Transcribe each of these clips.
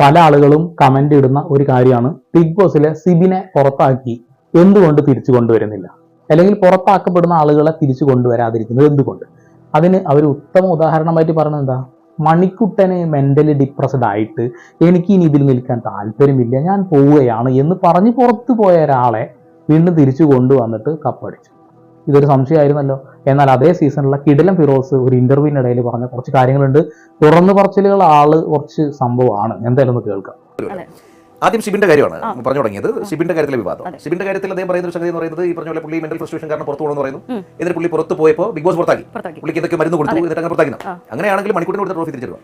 പല ആളുകളും കമന്റ് ഇടുന്ന ഒരു കാര്യമാണ് ബിഗ് ബോസിലെ സിബിനെ പുറത്താക്കി എന്തുകൊണ്ട് തിരിച്ചു കൊണ്ടുവരുന്നില്ല? അല്ലെങ്കിൽ പുറത്താക്കപ്പെടുന്ന ആളുകളെ തിരിച്ചു കൊണ്ടുവരാതിരിക്കുന്നത് എന്തുകൊണ്ട്? അതിന് അവർ ഉത്തമ ഉദാഹരണമായിട്ട് പറയുന്നത് എന്താ? മണിക്കുട്ടന് മെന്റലി ഡിപ്രസ്ഡ് ആയിട്ട് എനിക്ക് ഇനി ഇതിൽ നിൽക്കാൻ താല്പര്യമില്ല ഞാൻ പോവുകയാണ് എന്ന് പറഞ്ഞ് പുറത്തു പോയ ഒരാളെ വീണ്ടും തിരിച്ചു കൊണ്ടുവന്നിട്ട് കപ്പടിച്ചു. ഇതൊരു സംശയമായിരുന്നല്ലോ. എന്നാൽ അതേ സീസണിലെ കിടിലം ഫിറോസ് ഒരു ഇന്റർവ്യൂവിനിടയിൽ പറഞ്ഞ കുറച്ച് കാര്യങ്ങളുണ്ട്. തുറന്നു പറച്ചിലുകൾ ആൾ കുറച്ച് സംഭവമാണ്. എന്തായാലും ഒന്ന് കേൾക്കാം. ആദ്യം സിബിന്റെ കാര്യമാണ് പറഞ്ഞു തുടങ്ങിയത്. സിബിന്റെ കാര്യത്തിലെ വിവാദം. സിബിന്റെ കാര്യത്തിൽ അദ്ദേഹം പറയുന്ന ഒരു സംഗതി എന്ന് പറയുന്നത് ഈ പറഞ്ഞ പോലെ പുള്ളി മെന്റൽ ഫ്രസ്ട്രേഷൻ കാരണം പുറത്തു പോകണമെന്ന് പറയുന്നു. എന്നിട്ട് പുള്ളി പുറത്ത് പോയപ്പോൾ ബിഗ് ബോസ് പുറത്താക്കി. പുള്ളിക്ക് ഇതൊക്കെ മരുന്ന് കൊടുത്തു എന്നിട്ട് അങ്ങനെ പുറത്താക്കി അങ്ങനെയാണെങ്കിൽ മണിക്കൂറിന് കൊടുത്ത ട്രോഫി തിരിച്ചിരുന്നു.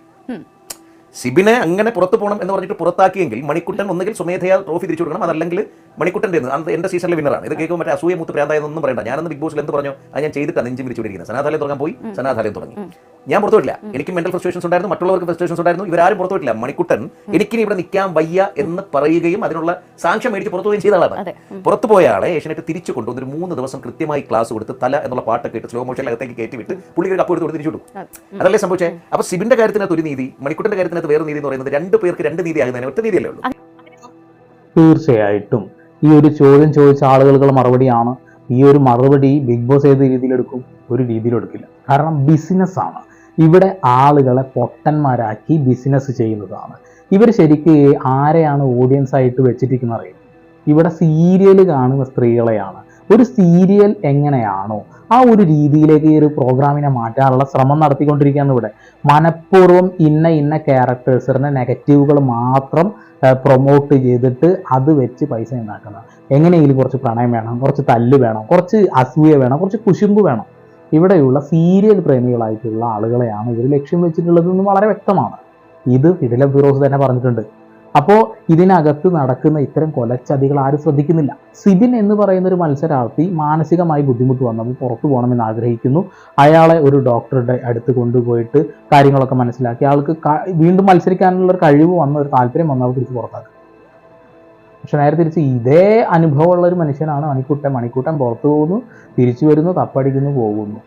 സിബിനെ അങ്ങനെ പുറത്തു പോകണം എന്ന് പറഞ്ഞിട്ട് പുറത്താക്കിയെങ്കിൽ മണിക്കുട്ടൻ ഒന്നുകിൽ സ്വമേധയാ ട്രോഫി തിരിച്ചു കൊടുക്കണം. അതല്ലെങ്കിൽ മണിക്കുട്ടന്റെ അന്ന് എന്റെ സീസണിലെ വിന്നറാണ് ഇത് കേൾക്കുമ്പോൾ മറ്റേ അസൂയ മൂത്ത് പ്രാന്തായെന്നൊന്നും പറയണ്ട. ഞാനന്ന് ബിഗ് ബോസിൽ എന്ത് പറഞ്ഞു? അത് ഞാൻ ചെയ്തിട്ടാണ് നെഞ്ചും വിരിച്ചുകൊണ്ടിരിക്കുന്നത്. സനാഥാലയം തുടങ്ങാൻ പോയി. സനാഥാലയം തുടങ്ങി. ഞാൻ പുറത്തു വിട്ടില്ല എനിക്ക് മെന്റൽ ഫ്രസ്ട്രേഷൻസ് ഉണ്ടായിരുന്നു മറ്റുള്ളവർക്ക് ഫ്രസ്ട്രേഷൻസ് ഉണ്ടായിരുന്നു. ഇവരാരും പുറത്തു വിട്ടില്ല മണിക്കുട്ടൻ എനിക്കിനി ഇവിടെ നിൽക്കാൻ വയ്യ എന്ന് പറയുകയും അതിനുള്ള സാക്ഷ്യം മേടിച്ച് പുറത്തു പോവുകയും ചെയ്ത ആളാണ്. പുറത്തു പോയ ആളെ ഏഷ്യനെറ്റ് തിരിച്ചു കൊണ്ടുവന്ന് ഒരു മൂന്ന് ദിവസം കൃത്യമായി ക്ലാസ് കൊടുത്ത് തല എന്നുള്ള പാട്ടൊക്കെ ഇട്ട് സ്ലോ മോഷനിൽ അകത്തേക്ക് കയറ്റി വിട്ട് പുള്ളി ഒരു കപ്പ് എടുത്ത് കൊടുത്ത് തിരിച്ചു വിട്ടു അതല്ലേ സംഭവിച്ചേ? അപ്പൊ സിബിന്റെ കാര്യത്തിനകത്ത് ഒരു നീതി മണിക്കുട്ടന്റെ കാര്യത്തിനകത്ത് വേറെ നീതി എന്ന് പറയുന്നത് രണ്ട് പേർക്ക് രണ്ട് നീതി ആകുന്നതിന് ഒറ്റ നീതിയല്ലേ ഉള്ളൂ. തീർച്ചയായിട്ടും. ഈ ഒരു ചോദ്യം ചോദിച്ച ആളുകൾക്കുള്ള മറുപടിയാണ് ഈ ഒരു മറുപടി ബിഗ് ബോസ് ഏത് രീതിയിലെടുക്കും? ഒരു രീതിയിലെടുക്കില്ല കാരണം ബിസിനസ് ആണ്. ഇവിടെ ആളുകളെ പൊട്ടന്മാരാക്കി ബിസിനസ് ചെയ്യുന്നതാണ്. ഇവർ ശരിക്ക് ആരെയാണ് ഓഡിയൻസ് ആയിട്ട് വെച്ചിരിക്കുന്നത് അറിയും? ഇവിടെ സീരിയൽ കാണുന്ന സ്ത്രീകളെയാണ്. ഒരു സീരിയൽ എങ്ങനെയാണോ ആ ഒരു രീതിയിലേക്ക് ഈ ഒരു പ്രോഗ്രാമിനെ മാറ്റാനുള്ള ശ്രമം നടത്തിക്കൊണ്ടിരിക്കുകയാണ് ഇവിടെ. മനഃപൂർവം ഇന്ന ഇന്ന ക്യാരക്ടേഴ്സിന്റെ നെഗറ്റീവുകൾ മാത്രം പ്രൊമോട്ട് ചെയ്തിട്ട് അത് വെച്ച് പൈസ ഉണ്ടാക്കുന്നത് എങ്ങനെയെങ്കിലും കുറച്ച് പ്രണയം വേണം കുറച്ച് തല്ല് വേണം കുറച്ച് അസൂയ വേണം കുറച്ച് കുശുമ്പ് വേണം. ഇവിടെയുള്ള സീരിയൽ പ്രേമികളായിട്ടുള്ള ആളുകളെയാണ് ഇവർ ലക്ഷ്യം വെച്ചിട്ടുള്ളതെന്ന് വളരെ വ്യക്തമാണ്. ഇത് ഇടല ഫിറോസ് തന്നെ പറഞ്ഞിട്ടുണ്ട്. അപ്പോൾ ഇതിനകത്ത് നടക്കുന്ന ഇത്തരം കൊലച്ചതികൾ ആരും ശ്രദ്ധിക്കുന്നില്ല. സിബിൻ എന്ന് പറയുന്ന ഒരു മത്സരാർത്ഥി മാനസികമായി ബുദ്ധിമുട്ട് വന്നപ്പോൾ പുറത്തു പോകണമെന്ന് ആഗ്രഹിക്കുന്നു. അയാളെ ഒരു ഡോക്ടറുടെ അടുത്ത് കൊണ്ടുപോയിട്ട് കാര്യങ്ങളൊക്കെ മനസ്സിലാക്കി. ആൾക്ക് വീണ്ടും മത്സരിക്കാനുള്ള ഒരു കഴിവ് വന്ന ഒരു താല്പര്യം വന്നവർ തിരിച്ച് പുറത്താക്കും. പക്ഷെ നേരെ തിരിച്ച് ഇതേ അനുഭവമുള്ള ഒരു മനുഷ്യനാണ് മണിക്കൂട്ടൻ. മണിക്കൂട്ടൻ പുറത്തു പോകുന്നു തിരിച്ചു വരുന്നു തപ്പടിക്കുന്നു പോകുന്നു.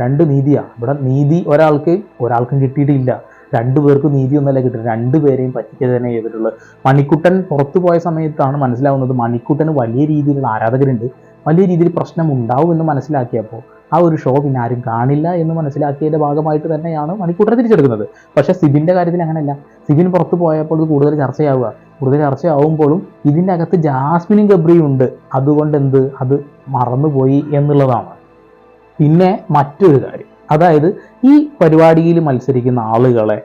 രണ്ട് നീതിയാണ് ഇവിടെ നീതി ഒരാൾക്ക് ഒരാൾക്കും കിട്ടിയിട്ടില്ല. രണ്ടു പേർക്കും നീതി ഒന്നല്ല കിട്ടുന്നത്. രണ്ടുപേരെയും പറ്റിക്കുക തന്നെ ചെയ്തിട്ടുള്ളത് മണിക്കുട്ടൻ പുറത്തു പോയ സമയത്താണ് മനസ്സിലാവുന്നത് മണിക്കുട്ടന് വലിയ രീതിയിലുള്ള ആരാധകരുണ്ട്. വലിയ രീതിയിൽ പ്രശ്നം ഉണ്ടാവും എന്ന് മനസ്സിലാക്കിയപ്പോൾ ആ ഒരു ഷോ പിന്നെ ആരും കാണില്ല എന്ന് മനസ്സിലാക്കിയതിന്റെ ഭാഗമായിട്ട് തന്നെയാണ് മണിക്കൂട്ടർ തിരിച്ചെടുക്കുന്നത്. പക്ഷേ സിബിന്റെ കാര്യത്തിൽ അങ്ങനെയല്ല. സിബിൻ പുറത്ത് പോയപ്പോൾ ഇത് കൂടുതൽ ചർച്ചയാവുക. കൂടുതൽ ചർച്ചയാവുമ്പോഴും ഇതിന്റെ അകത്ത് ജാസ്മിനും ഗബ്രിയും ഉണ്ട്. അതുകൊണ്ട് എന്ത്? അത് മറന്നുപോയി എന്നുള്ളതാണ്. പിന്നെ മറ്റൊരു കാര്യം. അതായത് ഈ പരിപാടിയിൽ മത്സരിക്കുന്ന ആളുകളെ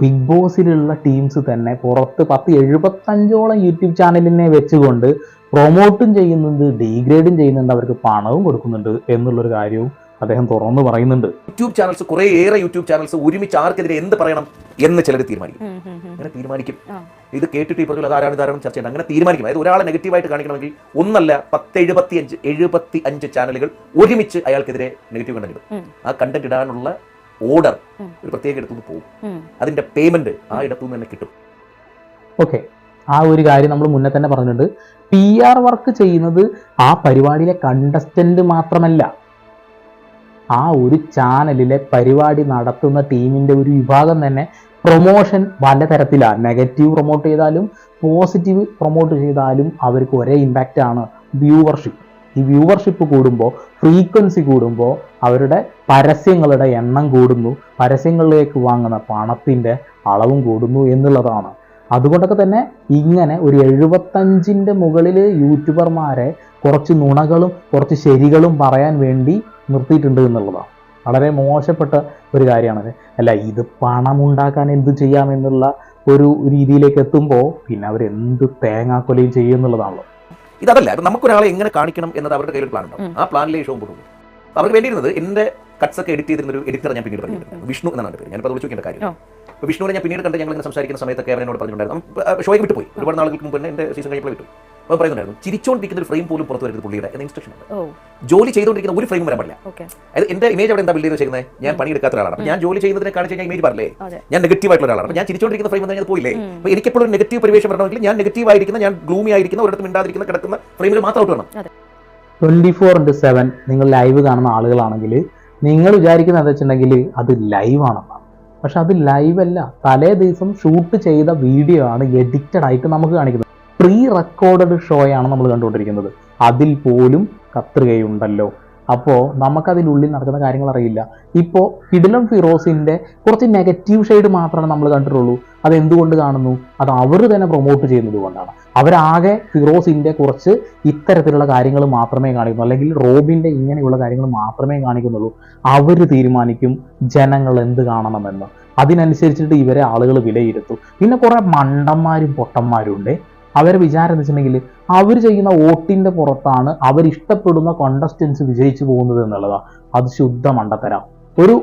ബിഗ് ബോസിലുള്ള ടീംസ് തന്നെ പുറത്ത് പത്ത് എഴുപത്തഞ്ചോളം യൂട്യൂബ് ചാനലിനെ വെച്ചുകൊണ്ട് പ്രൊമോട്ടും ചെയ്യുന്നുണ്ട് ഡീഗ്രേഡും ചെയ്യുന്നുണ്ട് അവർക്ക് പണവും കൊടുക്കുന്നുണ്ട് എന്നുള്ളൊരു കാര്യവും അദ്ദേഹം തുറന്നു പറയുന്നുണ്ട്. യൂട്യൂബ് ചാനൽസ് കുറെ ഏറെ യൂട്യൂബ് ചാനൽസ് ഒരുമിച്ച് ആർക്കെതിരെ എന്ത് പറയണം എന്ന് ചിലർ തീരുമാനിക്കും. അങ്ങനെ തീരുമാനിക്കും. ഇത് കേട്ടിട്ട് ഇപ്പോൾ അതാരാണ് ഇതാരാണ് ചർച്ച ചെയ്യണം അങ്ങനെ തീരുമാനിക്കും. അതായത് ഒരാളെ നെഗറ്റീവായിട്ട് കാണിക്കണമെങ്കിൽ ഒന്നല്ല പത്ത് എഴുപത്തി അഞ്ച് എഴുപത്തി അഞ്ച് ചാനലുകൾ ഒരുമിച്ച് അയാൾക്കെതിരെ നെഗറ്റീവ് കണ്ടന്റ് ആ കണ്ടന്റ് ഇടാനുള്ള ഓർഡർ ഒരു പ്രത്യേക ഇടത്തുനിന്ന് പോകും. അതിന്റെ പേയ്മെന്റ് ആ ഇടത്തുനിന്ന് തന്നെ കിട്ടും. ഓക്കെ ആ ഒരു കാര്യം നമ്മൾ മുന്നേ തന്നെ പറഞ്ഞിട്ടുണ്ട്. പി ആർ വർക്ക് ചെയ്യുന്നത് ആ പരിപാടിയിലെ കണ്ടസ്റ്റന്റ് മാത്രമല്ല. ആ ഒരു ചാനലിലെ പരിപാടി നടത്തുന്ന ടീമിന്റെ ഒരു വിഭാഗം തന്നെ പ്രൊമോഷൻ പല തരത്തിലാണ് നെഗറ്റീവ് പ്രൊമോട്ട് ചെയ്താലും പോസിറ്റീവ് പ്രൊമോട്ട് ചെയ്താലും അവർക്ക് ഒരേ ഇമ്പാക്റ്റ് ആണ് വ്യൂവർഷിപ്പ് ഈ വ്യൂവർഷിപ്പ് കൂടുമ്പോൾ ഫ്രീക്വൻസി കൂടുമ്പോൾ അവരുടെ പരസ്യങ്ങളുടെ എണ്ണം കൂടുന്നു. പരസ്യങ്ങളിലേക്ക് വാങ്ങുന്ന പണത്തിന്റെ അളവും കൂടുന്നു എന്നുള്ളതാണ്. അതുകൊണ്ടൊക്കെ തന്നെ ഇങ്ങനെ ഒരു എഴുപത്തഞ്ചിന്റെ മുകളിൽ യൂട്യൂബർമാരെ കുറച്ച് നുണകളും കുറച്ച് ശരികളും പറയാൻ വേണ്ടി നിർത്തിയിട്ടുണ്ട് എന്നുള്ളതാണ്. വളരെ മോശപ്പെട്ട ഒരു കാര്യമാണത് അല്ല ഇത് പണമുണ്ടാക്കാൻ എന്ത് ചെയ്യാമെന്നുള്ള ഒരു രീതിയിലേക്ക് എത്തുമ്പോൾ പിന്നെ അവർ എന്ത് തേങ്ങാക്കൊലയും ചെയ്യും എന്നുള്ളതാണല്ലോ. ഇതല്ല ഇപ്പം നമുക്കൊരാളെ എങ്ങനെ കാണിക്കണം എന്നത് അവരുടെ കയ്യിൽ പ്ലാൻ ഉണ്ടാവും. ആ പ്ലാനിലെ ഷോ പോകും. അവർക്ക് വേണ്ടിയിരുന്നത് എന്റെ കട്ട്സ് ഒക്കെ എഡിറ്റ് ചെയ്തിരുന്ന ഒരു എഡിറ്റർ ഞാൻ പിന്നീട് പറഞ്ഞിട്ടുണ്ട്. വിഷ്ണു എന്നാണ് എന്റെ പേര്. ഞാനിപ്പോൾ അത് വിളിച്ചു നോക്കേണ്ട കാര്യം. അപ്പോൾ വിഷ്ണുവിനെ ഞാൻ പിന്നീട് കണ്ട് ഞങ്ങൾ ഇങ്ങനെ സംസാരിക്കുന്ന സമയത്തൊക്കെ അവരെന്നോട് പറഞ്ഞിട്ടുണ്ടായിരുന്നു. ഷോയ്ക്ക് വിട്ടുപോയി. ഒരുപാട് നാളുകൾക്ക് മുമ്പ് തന്നെ എന്റെ സീസൺ കഴിഞ്ഞപ്പോൾ വിട്ടു പറയുന്നുണ്ടായിരുന്നു ചിരിച്ചുകൊണ്ടിരിക്കുന്ന ഒരു ഫ്രെയിം പോലും പുറത്തു വരുന്നത് പുള്ളിയുടെ എന്ന ഇൻസ്ട്രക്ഷൻ ഉണ്ട്. ഓ. ജോലി ചെയ്തുകൊണ്ടിരിക്കുന്ന ഒരു ഫ്രെയിം വരാൻ പാടില്ല. അതായത് എന്റെ ഇമേജ് അവിടെ എന്താ ബിൽഡ് ചെയ്ത് ഞാൻ ഞാൻ പണിയെടുക്കാത്ത ഒരാളാണ്. അപ്പോൾ ഞാൻ ജോലി ചെയ്യുന്നതിനെ കാണിച്ച് കഴിഞ്ഞാൽ ഇമേജ് പറയല്ലേ അതെ. ഞാൻ നെഗറ്റീവ് ആയിട്ടുള്ള ഒരാളാണ്. അപ്പോൾ ഞാൻ ചിരിച്ചുകൊണ്ടിരിക്കുന്ന ഫ്രെയിം എന്ന് പോയില്ലേ? അപ്പോൾ എനിക്കെപ്പോഴും ഒരു നെഗറ്റീവ് പരിവേഷം വരണമെങ്കിൽ ഞാൻ നെഗറ്റീവ് ആയിരിക്കുന്ന ഞാൻ ഗ്ലൂമി ആയിരിക്കുന്ന ഒരിടത്ത് മിണ്ടാതിരിക്കുന്ന കിടക്കുന്ന ഫ്രെയിമിൽ മാത്രം ഔട്ട് വേണം ട്വന്റി ഫോർ ഇന്റു സെവൻ നിങ്ങൾ ലൈവ് കാണുന്ന ആളുകളാണെങ്കിൽ നിങ്ങൾ വിചാരിക്കുന്നത് എന്താ വെച്ചിട്ടുണ്ടെങ്കിൽ അത് ലൈവ് ആണെന്നാണ്. പക്ഷെ അത് ലൈവ് അല്ല. തലേ ദിവസം ഷൂട്ട് ചെയ്ത വീഡിയോ ആണ് എഡിറ്റഡ് ആയിട്ട് നമുക്ക് കാണിക്കുന്നത്. പ്രീ റെക്കോർഡഡ് ഷോയാണ് നമ്മൾ കണ്ടുകൊണ്ടിരിക്കുന്നത്. അതിൽ പോലും കത്രികയുണ്ടല്ലോ. അപ്പോൾ നമുക്കതിനുള്ളിൽ നടക്കുന്ന കാര്യങ്ങൾ അറിയില്ല. ഇപ്പോൾ കിടിലം ഫിറോസിന്റെ കുറച്ച് നെഗറ്റീവ് ഷെയ്ഡ് മാത്രമാണ് നമ്മൾ കണ്ടിട്ടുള്ളൂ. അത് എന്തുകൊണ്ട് കാണുന്നു? അത് അവർ തന്നെ പ്രൊമോട്ട് ചെയ്യുന്നത് കൊണ്ടാണ്. അവരാകെ ഫിറോസിന്റെ കുറച്ച് ഇത്തരത്തിലുള്ള കാര്യങ്ങൾ മാത്രമേ കാണിക്കുന്നുള്ളൂ. അല്ലെങ്കിൽ റോബിന്റെ ഇങ്ങനെയുള്ള കാര്യങ്ങൾ മാത്രമേ കാണിക്കുന്നുള്ളൂ. അവർ തീരുമാനിക്കും ജനങ്ങൾ എന്ത് കാണണമെന്ന്. അതിനനുസരിച്ചിട്ട് ഇവരെ ആളുകൾ വിലയിരുത്തും. പിന്നെ കുറേ മണ്ടന്മാരും പൊട്ടന്മാരും ഉണ്ട്. അവരെ വിചാരം എന്ന് വെച്ചിട്ടുണ്ടെങ്കിൽ അവർ ചെയ്യുന്ന വോട്ടിന്റെ പുറത്താണ് അവരിഷ്ടപ്പെടുന്ന കോണ്ടസ്റ്റൻസ് വിജയിച്ചു പോകുന്നത് എന്നുള്ളതാണ് അത് ശുദ്ധ മണ്ടത്തരാം. ഒരു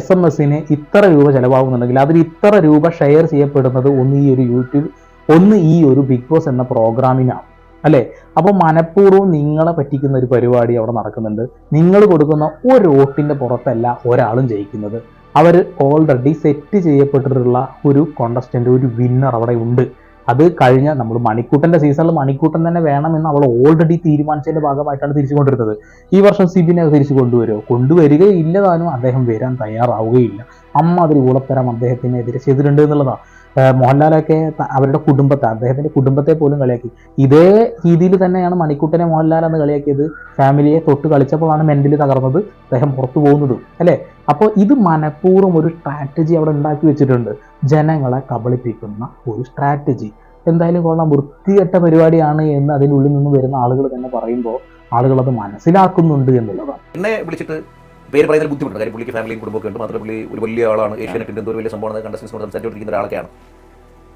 എസ് എം എസിന് ഇത്ര രൂപ ചിലവാകുന്നുണ്ടെങ്കിൽ അതിൽ ഇത്ര രൂപ ഷെയർ ചെയ്യപ്പെടുന്നത് ഒന്ന് ഈ ഒരു യൂട്യൂബ് ഒന്ന് ഈ ഒരു ബിഗ് ബോസ് എന്ന പ്രോഗ്രാമിനാണ് അല്ലേ? അപ്പോൾ മനഃപൂർവം നിങ്ങളെ പറ്റിക്കുന്ന ഒരു പരിപാടി അവിടെ നടക്കുന്നുണ്ട്. നിങ്ങൾ കൊടുക്കുന്ന ഒരു വോട്ടിന്റെ പുറത്തല്ല ഒരാളും ജയിക്കുന്നത്. അവർ ഓൾറെഡി സെറ്റ് ചെയ്യപ്പെട്ടിട്ടുള്ള ഒരു കോണ്ടസ്റ്റന്റ് ഒരു വിന്നർ അവിടെ ഉണ്ട്. അത് കഴിഞ്ഞ നമ്മൾ മണിക്കൂട്ടന്റെ സീസണിൽ മണിക്കൂട്ടൻ തന്നെ വേണമെന്ന് അവൾ ഓൾറെഡി തീരുമാനിച്ചതിന്റെ ഭാഗമായിട്ടാണ് തിരിച്ചു കൊണ്ടിരുന്നത് ഈ വർഷം സിബിനെ തിരിച്ചു കൊണ്ടുവരുമോ കൊണ്ടുവരികയില്ല താനും. അദ്ദേഹം വരാൻ തയ്യാറാവുകയില്ല. അമ്മ അതിൽ ഊളത്തരം അദ്ദേഹത്തിനെതിരെ ചെയ്തിട്ടുണ്ട് എന്നുള്ളതാണ് മോഹൻലാലൊക്കെ അവരുടെ കുടുംബത്തെ അദ്ദേഹത്തിന്റെ കുടുംബത്തെ പോലും കളിയാക്കി. ഇതേ രീതിയിൽ തന്നെയാണ് മണിക്കൂട്ടനെ മോഹൻലാൽ എന്ന് കളിയാക്കിയത്. ഫാമിലിയെ തൊട്ട് കളിച്ചപ്പോഴാണ് മെന്റലി തകർന്നത്. അദ്ദേഹം പുറത്തു പോകുന്നതും. അല്ലേ? അപ്പോൾ ഇത് മനഃപൂർവം ഒരു സ്ട്രാറ്റജി അവിടെ ഉണ്ടാക്കി വെച്ചിട്ടുണ്ട്. ജനങ്ങളെ കബളിപ്പിക്കുന്ന ഒരു സ്ട്രാറ്റജി എന്തായാലും കൊള്ളാം. വൃത്തികെട്ട പരിപാടിയാണ് എന്ന് അതിനുള്ളിൽ നിന്ന് വരുന്ന ആളുകൾ തന്നെ പറയുമ്പോൾ ആളുകൾ അത് മനസ്സിലാക്കുന്നുണ്ട് എന്നുള്ളതാണ്. എന്നെ വിളിച്ചിട്ട് പേര് പറയുന്നതിൽ ബുദ്ധിമുട്ടുണ്ട്. കാര്യം പുള്ളിക്ക് ഫാമിലിയും കുടുംബമൊക്കെ ഉണ്ട്. മാത്രമേ പുള്ളി ഒരു വലിയ ആളാണ്. ഏഷ്യാനെറ്റിന്റെ എന്തോ വലിയ സംഭവമാണ്. കണ്ടസ്റ്റൻസിനോട് സംസാരിച്ചുകൊണ്ടിരിക്കുന്ന ഒരാളൊക്കെയാണ്.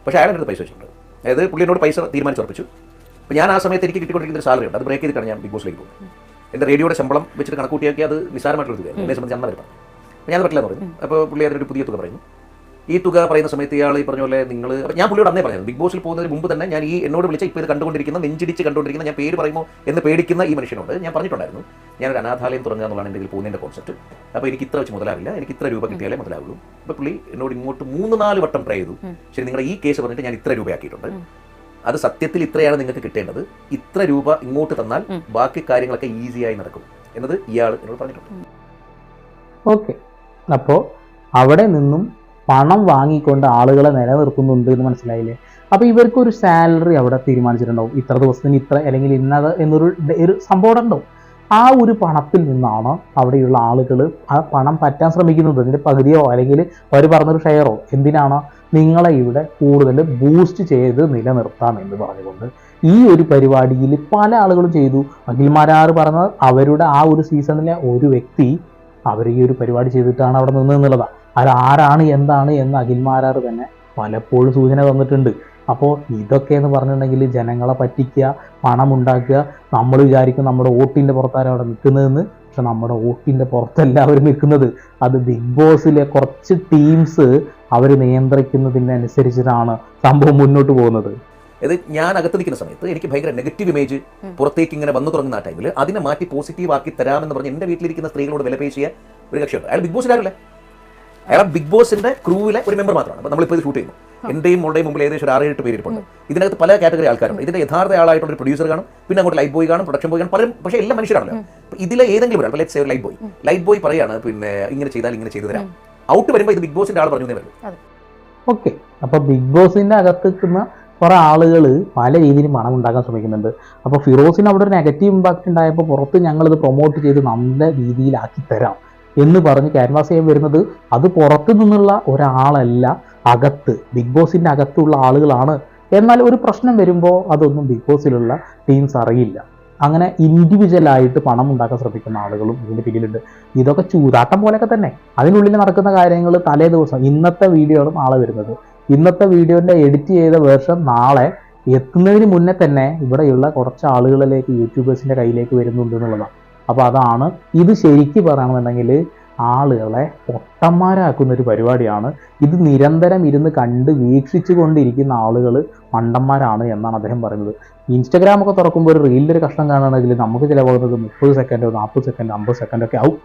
പക്ഷേ അയാൾ അടുത്ത് പൈസ വെച്ചിട്ടുണ്ട്. അതായത് പുള്ളി എന്നോട് പൈസ തീരുമാനിച്ചുറപ്പിച്ചു അപ്പോൾ ഞാൻ ആ സമയത്ത് എനിക്ക് കിട്ടിക്കൊണ്ടിരിക്കുന്ന ഒരു സാലറി ഉണ്ട്. അത് ബ്രേക്ക് ചെയ്തിട്ടാണ് ഞാൻ ബിഗ് ബോസിലേക്ക് പോകുന്നത്. എന്റെ റേഡിയോയുടെ ശമ്പളം വെച്ചിട്ട് കണക്കൂട്ടിയാക്കി അത് നിസ്സാരമായിട്ടുള്ള തുകയാണ് എന്നെ സംബന്ധിച്ച് അന്ന വരുന്നത് അപ്പോൾ ഞാൻ പറ്റില്ല എന്ന് പറഞ്ഞു. അപ്പോൾ പുള്ളി അതിനൊരു പുതിയ തുക പറയുന്നു. ഈ തുക പറയുന്ന സമയത്ത് ഇയാൾ ഈ പറഞ്ഞ പോലെ നിങ്ങൾ ഞാൻ പുള്ളിയോട് അന്നേ പറഞ്ഞത് ബിഗ് ബോസിൽ പോകുന്നതിന് മുമ്പ് തന്നെ ഞാൻ ഈ എന്നോട് വിളിച്ച ഇപ്പോൾ ഇത് കണ്ടുകൊണ്ടിരിക്കുന്ന നെഞ്ചിടിച്ച് കണ്ടുകൊണ്ടിരിക്കുന്ന ഞാൻ പേര് പറയുമോ എന്ന് പേടിക്കുന്ന ഈ മനുഷ്യനോട് ഞാൻ പറഞ്ഞിട്ടുണ്ടായിരുന്നു. ഞാനൊരു അനാഥാലയം തുടങ്ങുക എന്നുള്ളതാണ് എന്റെ ഇതിൽ പോകുന്നതിന്റെ കോൺസെപ്റ്റ് അപ്പോൾ എനിക്ക് ഇത്ര വെച്ച് മുതലാവില്ല എനിക്ക് ഇത്ര രൂപ കിട്ടിയാലേ മുതലാവുള്ളൂ. അപ്പോൾ പുള്ളി എന്നോട് ഇങ്ങോട്ട് മൂന്ന് നാല് വട്ടം ട്രൈ ചെയ്തു. ശരി നിങ്ങളുടെ ഈ കേസ് പറഞ്ഞിട്ട് ഞാൻ ഇത്ര രൂപയാക്കിയിട്ടുണ്ട്. അത് സത്യത്തിൽ ഇത്രയാണ് നിങ്ങൾക്ക് കിട്ടേണ്ടത്. ഇത്ര രൂപ ഇങ്ങോട്ട് തന്നാൽ ബാക്കി കാര്യങ്ങളൊക്കെ ഈസിയായി നടക്കും. എന്നത് ഇയാൾ എന്നോട് പറഞ്ഞിട്ടുണ്ട്. ഓക്കെ. അപ്പോൾ അവിടെ നിന്നും പണം വാങ്ങിക്കൊണ്ട് ആളുകളെ നിലനിർത്തുന്നുണ്ട് എന്ന് മനസ്സിലായില്ലേ? അപ്പോൾ ഇവർക്കൊരു സാലറി അവിടെ തീരുമാനിച്ചിട്ടുണ്ടാവും. ഇത്ര ദിവസത്തിന് ഇത്ര അല്ലെങ്കിൽ ഇന്നത് എന്നൊരു ഒരു സംഭവം ഉണ്ടാവും. ആ ഒരു പണത്തിൽ നിന്നാണ് അവിടെയുള്ള ആളുകൾ ആ പണം പറ്റാൻ ശ്രമിക്കുന്നത്. ഇതിന്റെ പകുതിയോ അല്ലെങ്കിൽ അവർ പറഞ്ഞൊരു ഷെയറോ. എന്തിനാണ്? നിങ്ങളെ ഇവിടെ കൂടുതൽ ബൂസ്റ്റ് ചെയ്ത് നിലനിർത്താം എന്ന് പറഞ്ഞുകൊണ്ട് ഈ ഒരു പരിപാടിയിൽ പല ആളുകളും ചെയ്തു. അഖിൽമാരാർ പറഞ്ഞ അവരുടെ ആ ഒരു സീസണിലെ ഒരു വ്യക്തി അവർ ഈ ഒരു പരിപാടി ചെയ്തിട്ടാണ് അവിടെ നിന്ന് എന്നുള്ളതാണ്. അത് ആരാണ് എന്താണ് എന്ന് അഖിൽമാരാർ തന്നെ പലപ്പോഴും സൂചന തന്നിട്ടുണ്ട്. അപ്പോൾ ഇതൊക്കെ എന്ന് പറഞ്ഞിട്ടുണ്ടെങ്കിൽ ജനങ്ങളെ പറ്റിക്കുക പണമുണ്ടാക്കുക നമ്മൾ വിചാരിക്കും നമ്മുടെ വോട്ടിന്റെ പുറത്താരും അവിടെ നിൽക്കുന്നതെന്ന്. പക്ഷെ നമ്മുടെ വോട്ടിന്റെ പുറത്തല്ല അവർ നിൽക്കുന്നത്. അത് ബിഗ് ബോസിലെ കുറച്ച് ടീംസ് അവർ നിയന്ത്രിക്കുന്നതിനനുസരിച്ചിട്ടാണ് സംഭവം മുന്നോട്ട് പോകുന്നത്. ഇത് ഞാൻ അകത്ത് നിൽക്കുന്ന സമയത്ത് എനിക്ക് ഭയങ്കര നെഗറ്റീവ് ഇമേജ് പുറത്തേക്ക് ഇങ്ങനെ വന്നു തുടങ്ങുന്ന ആ ടൈമിൽ അതിനെ മാറ്റി പോസിറ്റീവ് ആക്കി തരാമെന്ന് പറഞ്ഞ് എന്റെ വീട്ടിലിരിക്കുന്ന സ്ത്രീകളോട് വില പേശിയ ഒരു കക്ഷിയുണ്ട്. അയാൾ ബിഗ് ബോസിലാരല്ലേ? അയാൾ ബിഗ് ബോസിന്റെ ക്രൂവിലെ ഒരു മെമ്പർ മാത്രമാണ്. അപ്പോൾ നമ്മളിപ്പോൾ ഇത് ഷൂട്ട് ചെയ്യുന്നു. എന്റെയും മോളുടെയും മുമ്പിൽ ഏകദേശം ഒരു ആറേഴ് എട്ട് പേര് ഇരിപ്പുണ്ട്. ഇതിനകത്ത് പല കാറ്റഗറി ആൾക്കാരുണ്ട്. ഇതിന്റെ യഥാർത്ഥ ആളായിട്ടുള്ള ഒരു പ്രൊഡ്യൂസർ കാണും. പിന്നെ അങ്ങോട്ട് ലൈറ്റ് ബോയ് കാണും പ്രൊഡക്ഷൻ ബോയ് കാണും. പലരും പക്ഷേ എല്ലാ മനുഷ്യരാണല്ലോ. ഇതിലെ ഏതെങ്കിലും ഒരാൾ let's say light boy light boy പറയാണ് പിന്നെ ഇങ്ങനെ ചെയ്താൽ ഇങ്ങനെ ചെയ്തു തരാം. ഔട്ട് വരുമ്പോൾ ഇത് ബിഗ് ബോസിന്റെ ആൾ പറഞ്ഞു എന്നേ വരും ഓക്കെ അപ്പോൾ ബിഗ് ബോസിന്റെ അകത്ത് നിൽക്കുന്ന കുറേ ആളുകൾ പല രീതിയിൽ പണം ഉണ്ടാക്കാൻ ശ്രമിക്കുന്നുണ്ട്. അപ്പോൾ ഫിറോസിന് അവിടെ ഒരു നെഗറ്റീവ് ഇമ്പാക്റ്റ് ഉണ്ടായപ്പോൾ പുറത്ത് ഞങ്ങളിത് പ്രൊമോട്ട് ചെയ്ത് നല്ല രീതിയിലാക്കി തരാം. എന്ന് പറഞ്ഞ് ക്യാൻവാസ് ചെയ്യാൻ വരുന്നത് അത് പുറത്തു നിന്നുള്ള ഒരാളല്ല അകത്ത് ബിഗ് ബോസിന്റെ അകത്തുള്ള ആളുകളാണ്. എന്നാൽ ഒരു പ്രശ്നം വരുമ്പോൾ അതൊന്നും ബിഗ് ബോസിലുള്ള ടീംസ് അറിയില്ല. അങ്ങനെ ഇൻഡിവിജ്വലായിട്ട് പണം ഉണ്ടാക്കാൻ ശ്രമിക്കുന്ന ആളുകളും ഇതിന്റെ പിന്നിലുണ്ട്. ഇതൊക്കെ ചൂതാട്ടം പോലെയൊക്കെ തന്നെ. അതിനുള്ളിൽ നടക്കുന്ന കാര്യങ്ങൾ തലേ ദിവസം ഇന്നത്തെ വീഡിയോ ആണ് നാളെ വരുന്നത്. ഇന്നത്തെ വീഡിയോന്റെ എഡിറ്റ് ചെയ്ത വേർഷൻ നാളെ എത്തുന്നതിന് മുന്നേ തന്നെ ഇവിടെയുള്ള കുറച്ച് ആളുകളിലേക്ക് യൂട്യൂബേഴ്സിന്റെ കയ്യിലേക്ക് വരുന്നുണ്ട് എന്നുള്ളതാണ്. അപ്പോൾ അതാണ് ഇത് ശരിക്ക് പറയുകയാണെന്നുണ്ടെങ്കിൽ ആളുകളെ പൊട്ടന്മാരാക്കുന്ന ഒരു പരിപാടിയാണ്. ഇത് നിരന്തരം ഇരുന്ന് കണ്ട് വീക്ഷിച്ചു കൊണ്ടിരിക്കുന്ന ആളുകൾ മണ്ടന്മാരാണ് എന്നാണ് അദ്ദേഹം പറയുന്നത്. ഇൻസ്റ്റഗ്രാമൊക്കെ തുറക്കുമ്പോൾ ഒരു റീലിന്റെ ഒരു കഷ്ണം കാണുകയാണെങ്കിൽ നമുക്ക് ചിലവാകുന്നത് മുപ്പത് സെക്കൻഡോ നാൽപ്പത് സെക്കൻഡോ അമ്പത് സെക്കൻഡോ ഒക്കെ ആവും.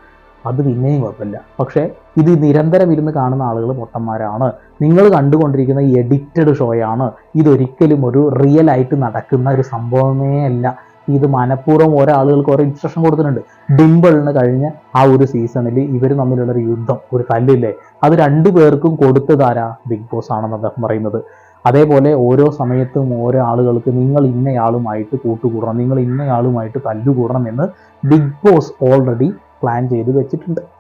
അത് പിന്നെയും കുഴപ്പമില്ല. പക്ഷേ ഇത് നിരന്തരം ഇരുന്ന് കാണുന്ന ആളുകൾ പൊട്ടന്മാരാണ്. നിങ്ങൾ കണ്ടുകൊണ്ടിരിക്കുന്ന എഡിറ്റഡ് ഷോയാണ് ഇതൊരിക്കലും ഒരു റിയൽ ആയിട്ട് നടക്കുന്ന ഒരു സംഭവമേ അല്ല. ഇത് മനഃപൂർവം ഓരോ ആളുകൾക്ക് ഓരോ ഇൻസ്ട്രക്ഷൻ കൊടുത്തിട്ടുണ്ട്. ഡിംബിളിന് കഴിഞ്ഞ ആ ഒരു സീസണിൽ ഇവർ തമ്മിലുള്ള ഒരു യുദ്ധം ഒരു കല്ലില്ലേ? അത് രണ്ടു പേർക്കും കൊടുത്തതാരാ ബിഗ് ബോസ് ആണെന്ന് അദ്ദേഹം പറയുന്നത്. അതേപോലെ ഓരോ സമയത്തും ഓരോ ആളുകൾക്ക് നിങ്ങൾ ഇന്നയാളുമായിട്ട് കൂട്ടുകൂടണം നിങ്ങൾ ഇന്നയാളുമായിട്ട് തല്ലുകൂടണം എന്ന് ബിഗ് ബോസ് ഓൾറെഡി പ്ലാൻ ചെയ്ത് വെച്ചിട്ടുണ്ട്.